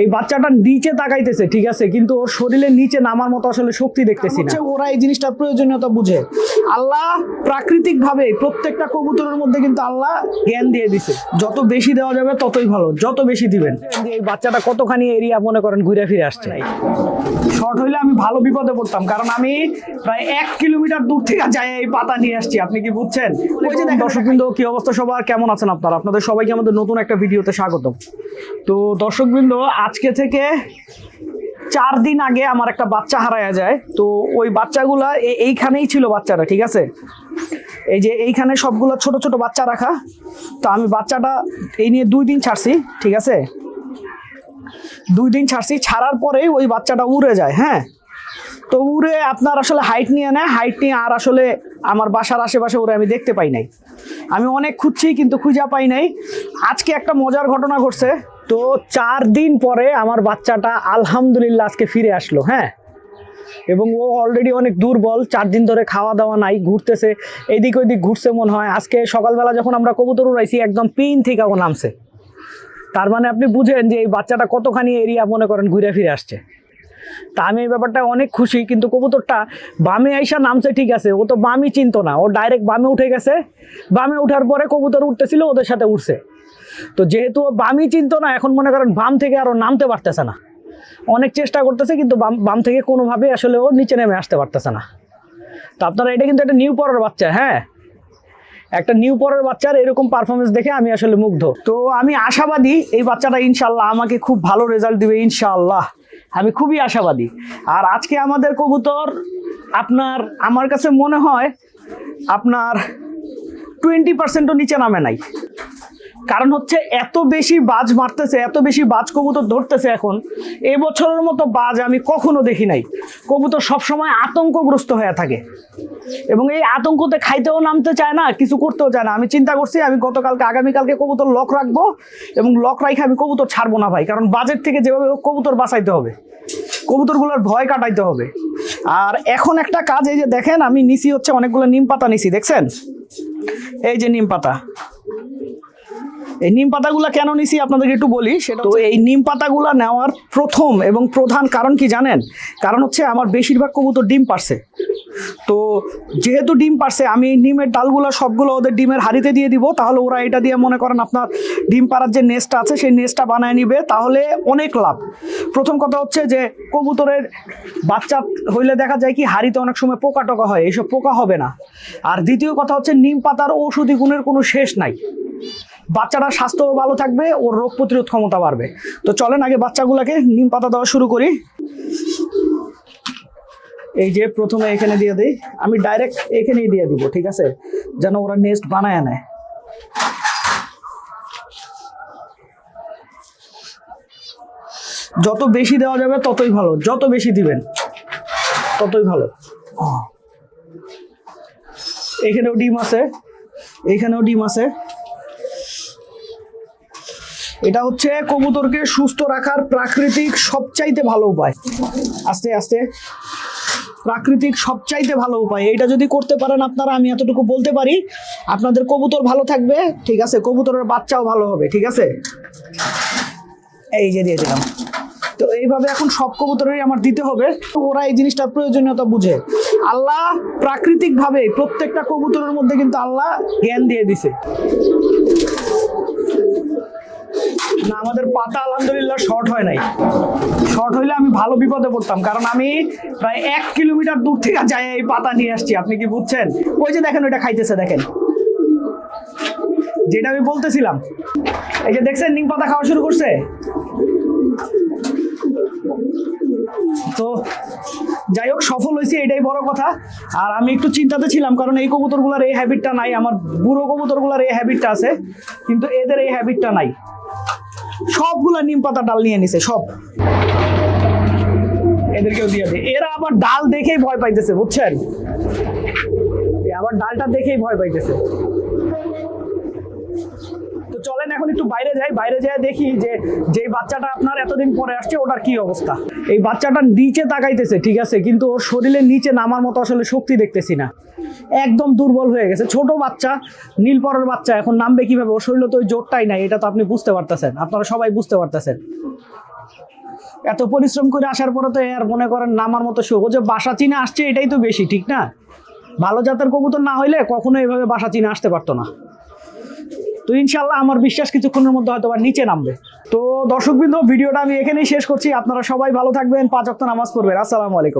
এই বাচ্চাটা নিচে তাকাইতেছে, ঠিক আছে? কিন্তু ওর শরীরের নিচে নামার মতো আসলে শক্তি দেখতেছি না। ওরা এই জিনিসটা প্রয়োজনীয়তা বুঝে। আল্লাহ প্রাকৃতিক ভাবে প্রত্যেকটা কবুতরের মধ্যে কিন্তু আল্লাহ জ্ঞান দিয়ে দিছে। যত বেশি দেওয়া যাবে ততই ভালো যত বেশি দিবেন। এই বাচ্চাটা কতখানি এরিয়া মনে করেন ঘুরে ফিরে আসছে। শর্ট হইলে আমি ভালো বিপদে পড়তাম কারণ আমি প্রায় এক কিলোমিটার দূর থেকে যাই এই পাতা নিয়ে আসছি আপনি কি বুঝছেন? ওই যে দর্শকবৃন্দ কি অবস্থা সবার? কেমন আছেন আপনারা? আপনাদের সবাইকে আমাদের নতুন একটা ভিডিওতে স্বাগতম। তো দর্শকবৃন্দ আজকে থেকে চার দিন আগে আমার একটা বাচ্চা হারায়া যায়। তো ওই বাচ্চাগুলা এইখানেই ছিল বাচ্চারা, ঠিক আছে? এই যে এইখানে সবগুলো ছোট ছোট বাচ্চা রাখা। তো আমি বাচ্চাটা এই নিয়ে দুই দিন ছাড়ছি, ঠিক আছে? দুই দিন ছাড়ছি, ছাড়ার পরেই ওই বাচ্চাটা উড়ে যায় হ্যাঁ? তো উড়ে আপনার আসলে হাইট নিয়ে নেয়। হাইট নিয়ে আর আসলে আমার বাসার আশেপাশে ওরে আমি দেখতে পাই নাই। আমি অনেক খুঁজছি কিন্তু খুঁজা পাই নাই। আজকে একটা মজার ঘটনা ঘটছে। তো চার দিন পরে আমার বাচ্চাটা আলহামদুলিল্লাহ আজকে ফিরে আসলো হ্যাঁ? এবং ও অলরেডি অনেক দুর্বল, চার দিন ধরে খাওয়া দাওয়া নাই, ঘুরতেছে, এদিক ওইদিক ঘুরছে মনে হয়। আজকে সকালবেলা যখন আমরা কবুতর উড়াইছি, একদম পিন থেকে ও নামছে। তার মানে আপনি বুঝেন যে এই বাচ্চাটা কতখানি এরিয়া মনে করেন ঘুরে ফিরে আসছে। তা আমি এই ব্যাপারটা অনেক খুশি, কিন্তু কবুতরটা বামে আইসা নামছে, ঠিক আছে, ও তো বামই চিনতো না। ও ডাইরেক্ট বামে উঠে গেছে। বামে উঠার পরে কবুতর উঠতেছিল, ওদের সাথে উঠছে তো যেহেতু বামই চিনতো না, এখন মনে করেন বাম থেকে আরও নামতে পারতেছে না। অনেক চেষ্টা করতেছে, কিন্তু বাম বাম থেকে কোনোভাবেই আসলে ও নিচে নেমে আসতে পারতেছে না। তো আপনারা, এটা কিন্তু একটা নিউ পরের বাচ্চা হ্যাঁ? একটা নিউ পরের বাচ্চার এরকম পারফরমেন্স দেখে আমি আসলে মুগ্ধ। তো আমি আশাবাদী এই বাচ্চাটা ইনশাল্লাহ আমাকে খুব ভালো রেজাল্ট দিবে, ইনশাআল্লাহ। আমি খুবই আশাবাদী। আর আজকে আমাদের কবুতর আপনার, আমার কাছে মনে হয় আপনার টোয়েন্টি পার্সেন্টও নিচে নামে নাই। কারণ হচ্ছে এত বেশি বাজ মারতেছে, এত বেশি বাজ কবুতর ধরতেছে এখন। এবছরের মতো বাজ আমি কখনো দেখি নাই। কবুতর সবসময় আতঙ্কগ্রস্ত হয়ে থাকে। এবং এই আতঙ্কতে খাইতেও নামতে চায় না, কিছু করতেও চায় না। আমি চিন্তা করছি, আমি গতকালকে, আগামীকালকে কবুতর লক রাখব এবং লক রাখে আমি কবুতর ছাড়বো না ভাই। কারণ বাজেট থেকে যেভাবে কবুতর বাঁচাইতে হবে। কবুতরগুলোর ভয় কাটাইতে হবে। আর এখন একটা কাজ, এই যে দেখেন, আমি নিছি হচ্ছে অনেকগুলো নিম পাতা নিছি, দেখছেন? এই যে নিম পাতা। এই নিম পাতাগুলা কেন নিছি আপনাদেরকে একটু বলি? সেটা তো এই নিম পাতাগুলা নেওয়ার প্রথম এবং প্রধান কারণ কি জানেন? কারণ হচ্ছে আমার বেশিরভাগ কবুতর ডিম পারছে। তো যেহেতু ডিম পারছে আমি এই নিমের ডালগুলো সবগুলো ওদের ডিমের হাড়িতে দিয়ে দিব। তাহলে ওরা এটা দিয়ে মনে করেন আপনার ডিম পাড়ার যে নেস্টটা আছে সেই নেস্টটা বানায় নিবে। তাহলে অনেক লাভ। প্রথম কথা হচ্ছে যে কবুতরের বাচ্চা হইলে দেখা যায় কি হাড়িতে অনেক সময় পোকা টোকা হয়। এইসব পোকা হবে না। আর দ্বিতীয় কথা হচ্ছে নিম পাতার ঔষধি গুণের কোনো শেষ নাই। বাচ্চাটার স্বাস্থ্য ভালো থাকবে, ওর রোগ প্রতিরোধ ক্ষমতা বাড়বে। তো চলেন আগে বাচ্চাগুলোকে নিম পাতা দেওয়া শুরু করি। এই যে প্রথমে এখানে দিয়ে দিই। আমি ডাইরেক্ট এখানেই দিয়ে দিব, ঠিক আছে? যেন ওরা নেস্ট বানায় নেয়। যত বেশি দেওয়া যাবে, ততই ভালো। যত বেশি দিবেন, ততই ভালো। এখানেও ডিম আছে, এখানেও ডিম আছে। এটা হচ্ছে কবুতরকে সুস্থ রাখার প্রাকৃতিক সবচাইতে ভালো উপায়। আস্তে আস্তে। প্রাকৃতিক সবচাইতে ভালো উপায়। এইটা যদি করতে পারেন আপনারা, আমি এতটুকু বলতে পারি, আপনাদের কবুতর ভালো থাকবে, ঠিক আছে? কবুতরের বাচ্চাও ভালো হবে, ঠিক আছে? এই যে দিয়ে দিলাম। তো এইভাবে এখন সব কবুতরেরই আমার দিতে হবে। ওরা এই জিনিসটার প্রয়োজনীয়তা বুঝে। আল্লাহ প্রাকৃতিক ভাবে প্রত্যেকটা কবুতরের মধ্যে কিন্তু আল্লাহ জ্ঞান দিয়ে দিছে। না, আমাদের পাতা আলহামদুলিল্লাহ শর্ট হয় নাই। শর্ট হইলে আমি ভালো বিপদে পড়তাম, কারণ আমি প্রায় এক কিলোমিটার দূর থেকে যাই এই পাতা নিয়ে আসছি, আপনি কি বুঝছেন? ওই যে দেখেন, ওইটা খাইতেছে, দেখেন। যেটা আমি বলতেছিলাম। এই যে দেখছেন, নিম পাতা খাওয়া শুরু করছে? তো যাই হোক, সফল হয়েছে, এটাই বড় কথা। আর আমি একটু চিন্তাতে ছিলাম, কারণ এই কবুতরগুলোর এই হ্যাবিটটা নাই, আমার বুড়ো কবুতরগুলোর এই হ্যাবিটটা আছে, কিন্তু এদের এই হ্যাবিটটা নাই। সবগুলা নিম পাতা ডাল নিয়ে নিছে, সব। এদেরকেও দিয়ে দে। এরা আবার ডাল দেখেই ভয় পাইতেছে, বুঝছেন? আবার ডালটা দেখেই ভয় পাইতেছে। চলেন এখন একটু বাইরে যাই বাইরে যাই দেখি যে যে বাচ্চাটা আপনার এতদিন পরে আসছে, ওটার কি অবস্থা? এই বাচ্চাটা নিচে তাকাইতেছে, ঠিক আছে, কিন্তু ওর শরীরের নিচে নামার মতো আসলে শক্তি দেখতেছি না। একদম দুর্বল হয়ে গেছে। ছোট বাচ্চা নীল পরের বাচ্চা, এখন নামবে কীভাবে? ওর শরীরে তো ওই জোরটাই নাই, এটা তো আপনি বুঝতে পারতেছেন। আপনারা সবাই বুঝতে পারতেছেন। এত পরিশ্রম করে আসার পরে তো আর মনে করেন নামার মতো ও যে বাসা চিনে আসছে, এটাই তো বেশি, ঠিক না? ভালো জাতের কবুতর না হইলে কখনো এভাবে বাসা চিনে আসতে পারতো না। তো ইনশাল্লাহ আমার বিশ্বাস কিছুক্ষণের মধ্যে হয়তো আবার নিচে নামবে। তো দর্শকবৃন্দ, ভিডিওটা আমি এখানেই শেষ করছি। আপনারা সবাই ভালো থাকবেন, পাঁচ অক্ত নামাজ পড়বেন। আসসালামু আলাইকুম।